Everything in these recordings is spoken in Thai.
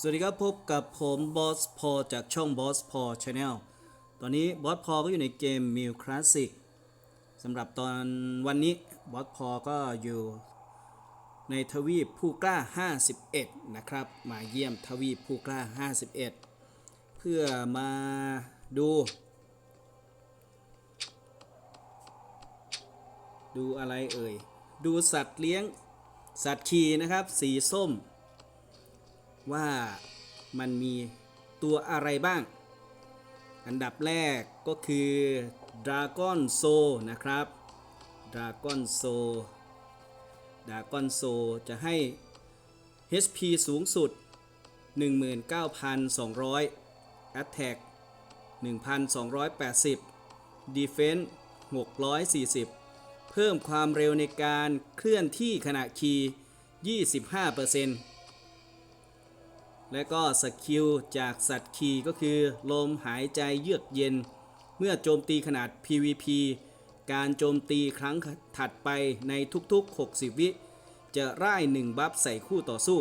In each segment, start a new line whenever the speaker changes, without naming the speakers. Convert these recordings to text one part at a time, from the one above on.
สวัสดีครับพบกับผมบอสพอจากช่องบอสพอชาแนลตอนนี้บอสพอก็อยู่ในเกมมิวคลาสสิกสำหรับตอนวันนี้บอสพอก็อยู่ในทวีปผู้กล้า 51 นะครับ มาเยี่ยมทวีปผู้กล้า 51 เพื่อมาดู ดูอะไรเอ่ย ดูสัตว์เลี้ยงสัตว์ขี่นะครับ สีส้ม ว่ามันมีตัวอะไรบ้าง อันดับแรกก็คือ Dragon Soul นะครับ Dragon Soul Dragon Soul จะให้ HP สูงสุด 19,200 Attack 1,280 Defense 640 เพิ่มความเร็วในการเคลื่อนที่ขณะขี่25% และก็สกิลจากสัตว์ขี่ก็คือ ลมหายใจเยือกเย็น เมื่อโจมตีขนาด PVP การโจมตีครั้งถัดไปในทุกๆ 60 วิ จะร่าย1บัฟใส่คู่ต่อสู้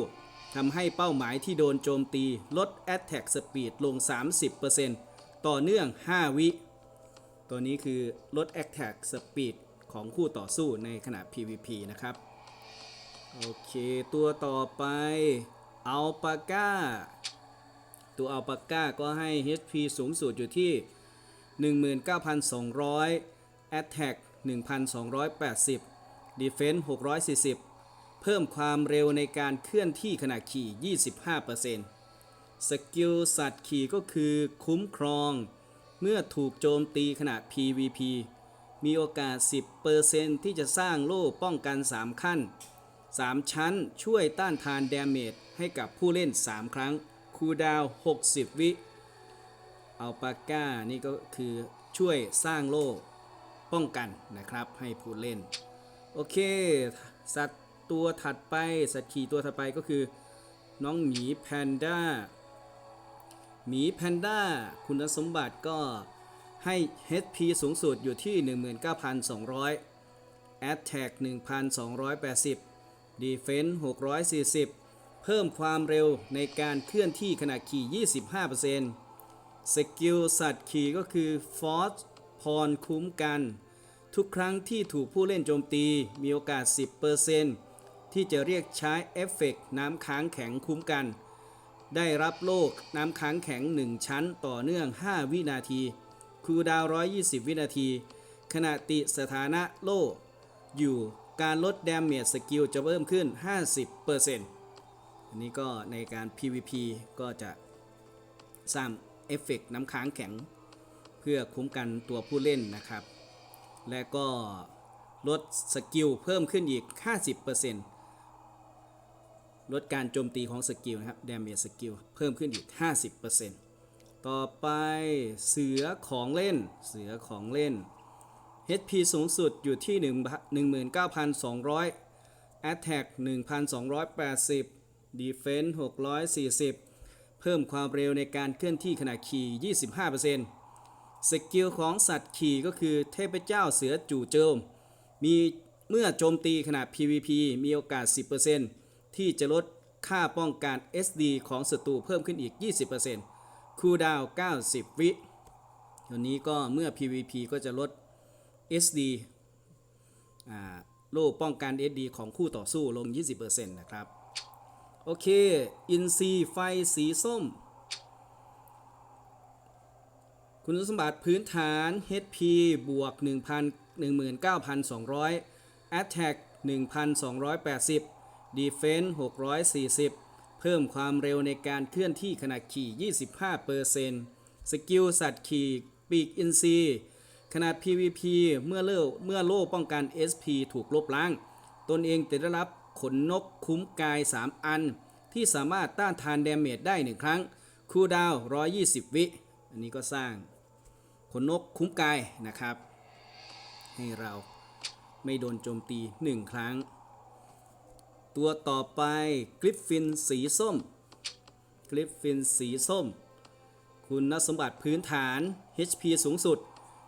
ทำให้เป้าหมายที่โดนโจมตีลด Attack Speed ลง 30%ต่อเนื่อง 5 วิ ตัวนี้คือลด Attack Speed ของคู่ต่อสู้ในขณะ PVP นะครับ โอเค ตัวต่อไป อัลปาก้า ตัวอัลปาก้าก็ให้ HP สูงสุดอยู่ที่ 19,200 Attack 1,280 Defense 640 เพิ่มความเร็วในการเคลื่อนที่ขณะขี่ 25%สกิลสัตว์ขี่ก็คือคุ้มครอง เมื่อถูกโจมตีขณะ PVP มีโอกาส 10%ที่จะสร้างโล่ป้องกัน 3 ขั้น 3 ชั้นช่วยต้านทานดาเมจให้กับผู้เล่น 3 ครั้ง คูดาว 60 วิอัลปาก้านี่ก็คือช่วยสร้างโล่ป้องกันนะครับให้ผู้เล่น โอเค สัตว์ตัวถัดไป สัตว์ขี่ตัวถัดไปก็คือ น้องหมีแพนด้าหมีแพนด้าคุณสมบัติก็ให้ HP สูงสุดอยู่ที่ 19,200 Attack 1,280 Defense 640 เพิ่มความเร็วในการเคลื่อนที่ขณะขี่ 25%สกิลสัตว์ขี่ก็คือ Force พรคุ้มกัน ทุกครั้งที่ถูกผู้เล่นโจมตีมีโอกาส 10%ที่จะเรียกใช้เอฟเฟกต์น้ำค้างแข็งคุ้มกัน ได้รับโลกน้ำค้างแข็ง 1 ชั้นต่อเนื่อง 5 วินาทีคูดาว 120 วินาที ขณะติสถานะโลอยู่ การลดดาเมจสกิลจะเพิ่มขึ้น 50%อันนี้ก็ในการ PVP ก็จะสร้างเอฟเฟกต์น้ำค้างแข็ง เพื่อคุ้มกันตัวผู้เล่นนะครับ และก็ลดสกิลเพิ่มขึ้นอีก 50%ลดการโจมตีของสกิลนะครับ damage สกิลเพิ่มขึ้นอีก 50%ต่อไปเสือของเล่นเสือของเล่น HP สูงสุดอยู่ที่ 19,200 Attack 1,280 Defense 640 เพิ่มความเร็วในการเคลื่อนที่ขณะขี่ 25%สกิลของสัตว์ขี่ก็คือเทพเจ้าเสือจู่โจม มีเมื่อโจมตีขณะ PVP มีโอกาส 10%ที่จะลดค่าป้องกัน SD ของศัตรูเพิ่มขึ้นอีก 20%คูลดาวน์90 วิตัวนี้ก็เมื่อ PVP ก็จะลด SD อ่าโล่ป้องกัน SD ของคู่ต่อสู้ลง 20%นะครับ โอเค อินซีไฟสีส้ม คุณสมบัติพื้นฐาน HP บวก1,19,200 Attack 1,280 Defense 640 เพิ่มความเร็วในการเคลื่อนที่ขณะขี่ 25%สกิลสัตว์ขี่ปีกอินซี ขนาด PVP เมื่อเล่เมื่อโล่ป้องกัน SP ถูกลบล้าง ตนเองจะได้รับขนนกคุ้มกาย 3 อัน ที่สามารถต้านทานดเมจได้ 1 ครั้ง คูลดาว 120 วิ อันนี้ก็สร้างขนนกคุ้มกายนะครับ ให้เราไม่โดนโจมตี 1 ครั้ง ตัวต่อไปกริฟฟินสีส้ม กริฟฟินสีส้ม คุณสมบัติพื้นฐาน HP สูงสุด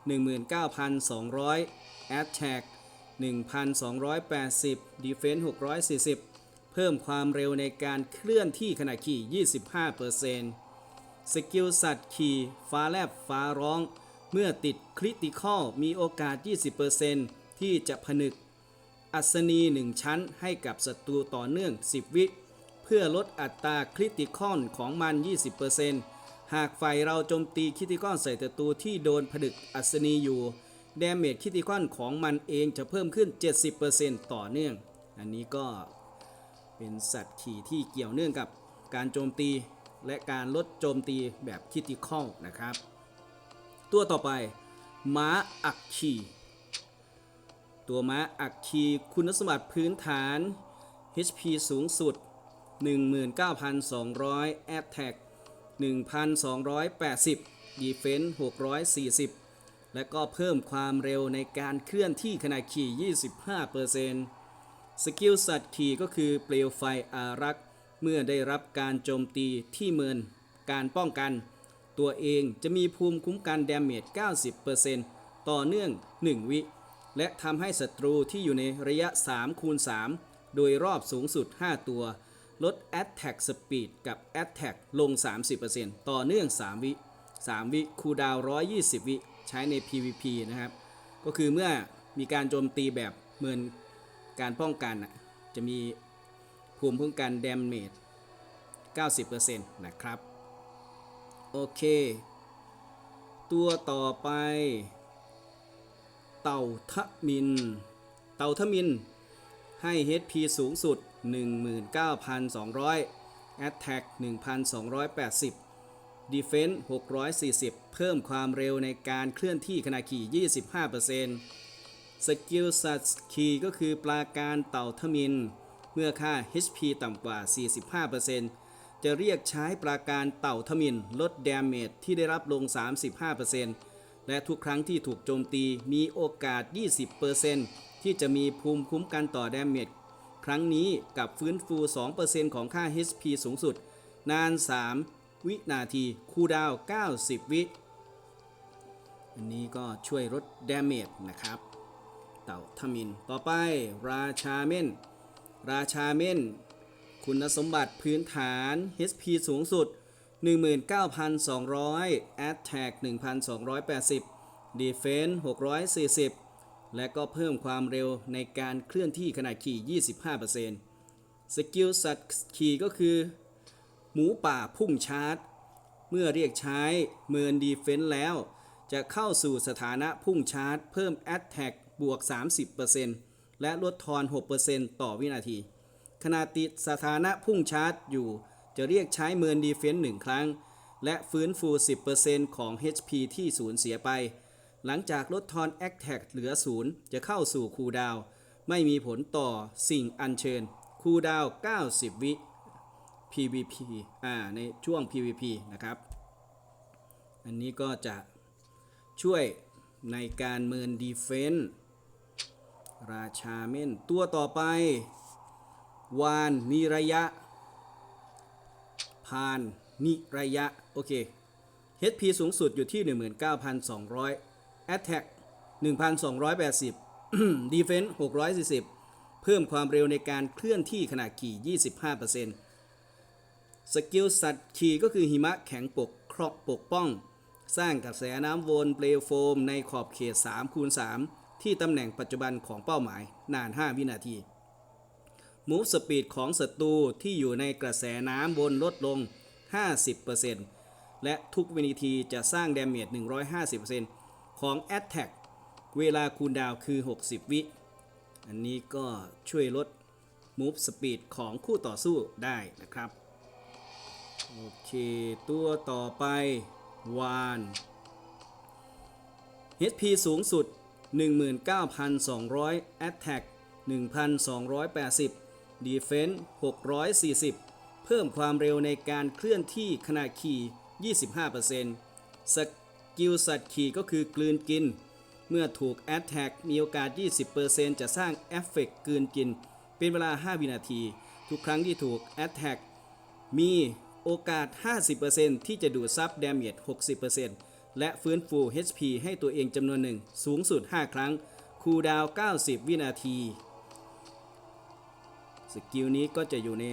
19,200 Attack 1,280 Defense 640เพิ่พิ่มความเร็วในการเคลื่อนที่ขณะขี่ 25%สกิลสัตว์ขี่ฟ้าแลบฟ้าร้อง เมื่อติดคริติคอลมีโอกาส 20%ที่จะผนึก อัศนี 1 ชั้นให้กับศัตรูต่อเนื่อง 10 วิ เพื่อลดอัตราคริติคอลของมัน 20% หากฝ่ายเราโจมตีคิติคอลใส่ศัตรูที่โดนผนึกอัศนีอยู่ดาเมจคิติคอลของมันเองจะเพิ่มขึ้น 70%ต่อเนื่อง อันนี้ก็เป็นสัตว์ขี่ที่เกี่ยวเนื่องกับการโจมตีและการลดโจมตีแบบคิติคอลนะครับ ตัวต่อไปม้าอักคีตัวม้าอักคีคุณสมบัติพื้นฐาน HP สูงสุด 19,200 Attack 1,280 Defense 640 และก็เพิ่มความเร็วในการเคลื่อนที่ขณะขี่ 25%สกิลสัตว์ขี่ก็คือเปลวไฟอารักษ์เมื่อได้รับการโจมตีที่เมินการป้องกัน ตัวเองจะมีภูมิคุ้มกันดาเมจ 90%ต่อเนื่อง 1 วิ และทำให้ศัตรูที่อยู่ในระยะ3คูณ3โดยรอบสูงสุด 5 ตัว ลด Attack Speed กับ Attack ลง 30%ต่อเนื่อง 3 วิ 3 วิคูดาว 120 วิ ใช้ใน PVP นะครับ ก็คือเมื่อมีการโจมตีแบบเหมือนการป้องกันจะมีภูมิคุ้มกันดาเมจ90%นะครับ โอเค ตัวต่อไป เต่าทะมิน เต่าทะมินให้ HP สูงสุด 19,200 Attack 1,280 Defense 640 เพิ่มความเร็วในการเคลื่อนที่ขณะขี่ 25%สกิลสัตว์ขี่ก็คือปลาการเต่าทมิน เมื่อค่า HP ต่ำกว่า 45%จะเรียกใช้ปราการเต่าทมิน ลดดาเมจที่ได้รับลง 35%และทุกครั้งที่ถูกโจมตีมีโอกาส 20%ที่จะมีภูมิคุ้มกันต่อดาเมจค รั้งนี้กับฟื้นฟู 2%ของค่า HP สูงสุด นาน 3 วินาที คูดาว 90 วิ อันนี้ก็ช่วยลดดาเมจนะครับ เต่าทมิน ต่อไปราชาเม่น ราชาเม่น คุณสมบัติพื้นฐาน HP สูงสุด 19,200 Attack 1,280 Defense 640 และก็เพิ่มความเร็วในการเคลื่อนที่ขณะขี่ 25%สกิลสัตว์ขี่ก็คือ หมูป่าพุ่งชาร์จ เมื่อเรียกใช้เมินดีเฟนส์แล้ว จะเข้าสู่สถานะพุ่งชาร์จ เพิ่ม Attack บวก 30%และลดทอน 6%ต่อวินาที ขณะติดสถานะพุ่งชาร์จอยู่ จะเรียกใช้เมินดีเฟนส์หนึ่งครั้ง และฟื้นฟู 10%ของ HP ที่สูญเสียไป หลังจากลดทอน a c t a c เหลือ0จะเข้าสู่คูดาว ไม่มีผลต่อสิ่งอัญเชิญ คูดาว 90 วิ PVP อ่าในช่วง PVP นะครับ อันนี้ก็จะช่วยในการเมินดีเฟนส์ราชาเม่น ตัวต่อไป วานนิระยะ พานนิระยะ โอเค HP สูงสุดอยู่ที่ 19,200 Attack 1,280 Defense 640 เพิ่มความเร็วในการเคลื่อนที่ขณะขี่ 25%สกิลสัตว์ขี่ก็คือหิมะแข็งปกครอบปกป้อง สร้างกระแสน้ำวนเปลวโฟมในขอบเขต3คูณ3ที่ตำแหน่งปัจจุบันของเป้าหมายนาน 5 วินาทีมูฟสปีดของศัตรูที่อยู่ในกระแสน้ำวนลดลง 50%และทุกวินาทีจะสร้างดาเมจ150% ของ Attack เวลาคูลดาวคือ 60 วิ อันนี้ก็ช่วยลด Move Speed ของคู่ต่อสู้ได้นะครับ โอเค ตัวต่อไปวาน HP สูงสุด 19,200 Attack 1,280 Defense 640 เพิ่มความเร็วในการเคลื่อนที่ขณะขี่ 25%ส กิลสัตว์ขี่ก็คือกลืนกิน เมื่อถูก Attack มีโอกาส 20%จะสร้างเอฟเฟกต์กลืนกิน เป็นเวลา 5 วินาที ทุกครั้งที่ถูก Attack มีโอกาส 50%ที่จะดูดซับดาเมจ60%และฟื้นฟู HP ให้ตัวเองจำนวนหนึ่ง สูงสุด 5 ครั้ง คูลดาวน์90 วินาที สกิลนี้ก็จะอยู่ใน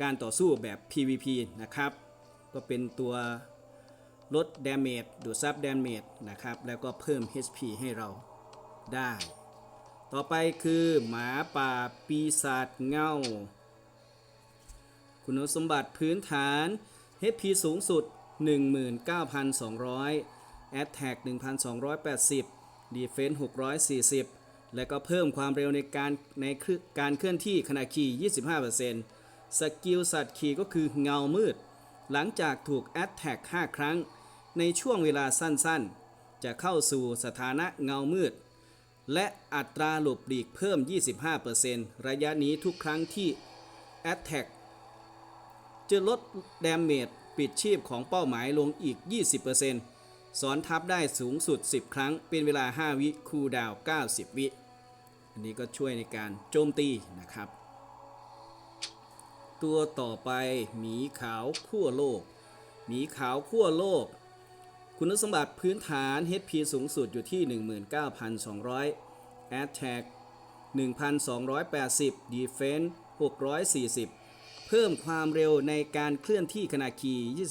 การต่อสู้แบบ PVP นะครับ ก็เป็นตัว ลด damage ดูดซับ damage นะครับ แล้วก็เพิ่ม HP ให้เราได้ ต่อไปคือหมาป่าปีศาจเงา คุณสมบัติพื้นฐาน HP สูงสุด 19,200 Attack 1,280 Defense 640 และก็เพิ่มความเร็วในการในคือการเคลื่อนที่ขณะขี่ 25%สกิลสัตว์ขี่ก็คือเงามืดหลังจากถูก Attack 5ครั้ง ในช่วงเวลาสั้นๆ จะเข้าสู่สถานะเงามืด และอัตราหลบหลีกเพิ่ม 25%ระยะนี้ทุกครั้งที่ Attack จะลด Damage ปิดชีพของเป้าหมายลงอีก 20%สอนทับได้สูงสุด 10 ครั้งเป็นเวลา 5 วิคูลดาว 90 วิ อันนี้ก็ช่วยในการโจมตีนะครับ ตัวต่อไปหมีขาวขั้วโลก หมีขาวขั้วโลก คุณสมบัติพื้นฐาน HP สูงสุดอยู่ที่ 19,200 Attack 1,280 Defense 640 เพิ่มความเร็วในการเคลื่อนที่ขณะขี่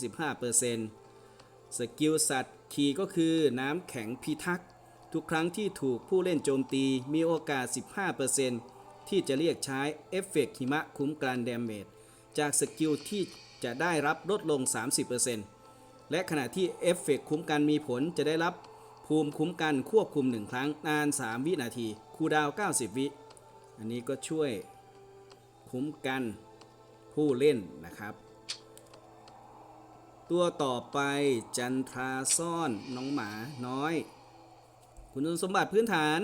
25%สกิลสัตว์ขี่ก็คือน้ำแข็งพิทักษ์ ทุกครั้งที่ถูกผู้เล่นโจมตีมีโอกาส 15%ที่จะเรียกใช้เอฟเฟกต์หิมะคุ้มกันดาเมจจากสกิลที่จะได้รับลดลง 30% และขณะที่เอฟเฟกต์คุ้มกันมีผลจะได้รับภูมิคุ้มกันควบคุม 1 ครั้งนาน 3 วินาที คูดาว 90 วิ อันนี้ก็ช่วยคุ้มกันผู้เล่นนะครับ ตัวต่อไปจันทราซ่อนน้องหมาน้อย คุณสมบัติพื้นฐาน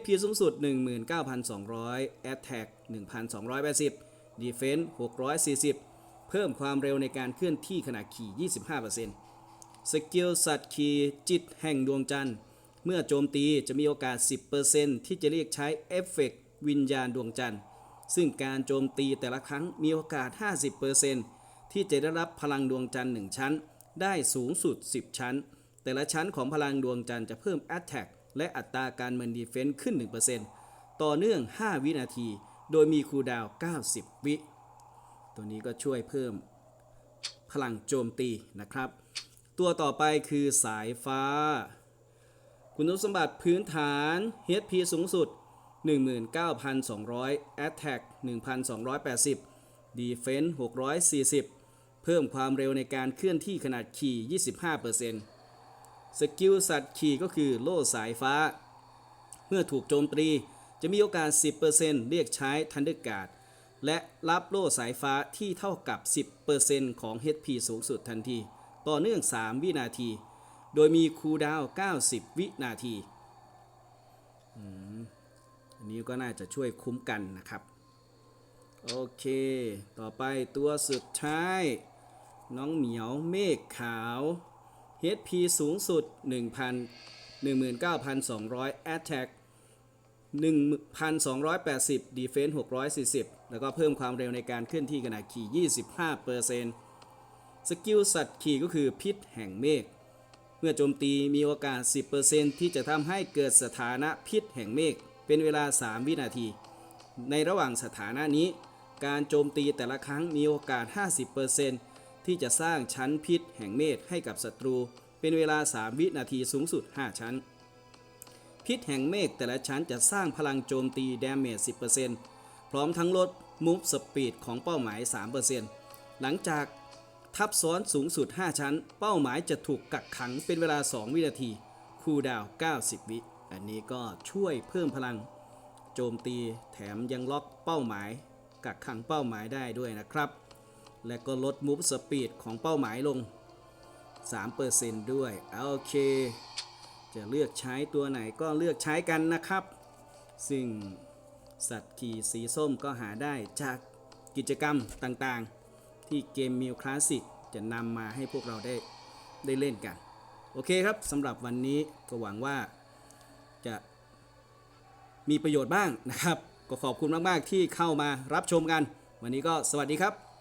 HP สูงสุด 19,200 Attack 1,280 Defense 640 เพิ่มความเร็วในการเคลื่อนที่ขณะขี่ 25%สกิลสัตว์ขี่จิตแห่งดวงจันทร์ เมื่อโจมตีจะมีโอกาส 10%ที่จะเรียกใช้เอฟเฟกต์วิญญาณดวงจันทร์ ซึ่งการโจมตีแต่ละครั้งมีโอกาส 50%ที่จะได้รับพลังดวงจันทร์ 1 ชั้น ได้สูงสุด 10 ชั้น แต่ละชั้นของพลังดวงจันทร์จะเพิ่ม Attack และอัตราการเมินดีเฟนซ์ขึ้น 1%ต่อเนื่อง 5 วินาที โดยมีคูลดาว 90 วิ ตัวนี้ก็ช่วยเพิ่มพลังโจมตีนะครับ ตัวต่อไปคือสายฟ้า คุณสมบัติพื้นฐาน HP สูงสุด 19,200 Attack 1,280 Defense 640 เพิ่มความเร็วในการเคลื่อนที่ขนาดขี่ 25%สกิลสัตว์ขี่ก็คือโล่สายฟ้า เมื่อถูกโจมตีจะมีโอกาส 10%เรียกใช้ Thunder Guard และรับโล่สายฟ้าที่เท่ากับ 10%ของ HP สูงสุดทันที ต่อเนื่อง 3 วินาที โดยมีคูลดาวน์90 วินาทีอันนี้ก็น่าจะช่วยคุ้มกันนะครับ โอเค ต่อไปตัวสุดท้าย น้องเหมียวเมฆขาว HP สูงสุด 1,000 19,200 Attack 1,280 Defense 640 แล้วก็เพิ่มความเร็วในการเคลื่อนที่ขณะขี่ 25%สกิลสัตว์ขี่ก็คือพิษแห่งเมฆ เมื่อโจมตีมีโอกาส 10%ที่จะทำให้เกิดสถานะพิษแห่งเมฆ เป็นเวลา 3 วินาที ในระหว่างสถานะนี้ การโจมตีแต่ละครั้งมีโอกาส 50%ที่จะสร้างชั้นพิษแห่งเมฆให้กับศัตรู เป็นเวลา 3 วินาทีสูงสุด 5 ชั้น พิษแห่งเมฆแต่ละชั้นจะสร้างพลังโจมตีดาเมจ10%พร้อมทั้งลดมูฟสปีดของเป้าหมาย 3%หลังจากทับซ้อนสูงสุด 5 ชั้น เป้าหมายจะถูกกักขังเป็นเวลา 2 วินาที คูลดาวน์90 วิ อันนี้ก็ช่วยเพิ่มพลัง โจมตีแถมยังล็อกเป้าหมาย กักขังเป้าหมายได้ด้วยนะครับ และก็ลดมูฟสปีดของเป้าหมายลง 3%ด้วย โอเค จะเลือกใช้ตัวไหนก็เลือกใช้กันนะครับ ซึ่งสัตว์ขี่สีส้มก็หาได้จากกิจกรรมต่างๆ ที่เกมมิวคลาสสิกจะนำมาให้พวกเราได้ได้เล่นกัน โอเคครับสำหรับวันนี้ก็หวังว่าจะมีประโยชน์บ้างนะครับ ก็ขอบคุณมาก ๆ ที่เข้ามารับชมกัน วันนี้ก็สวัสดีครับ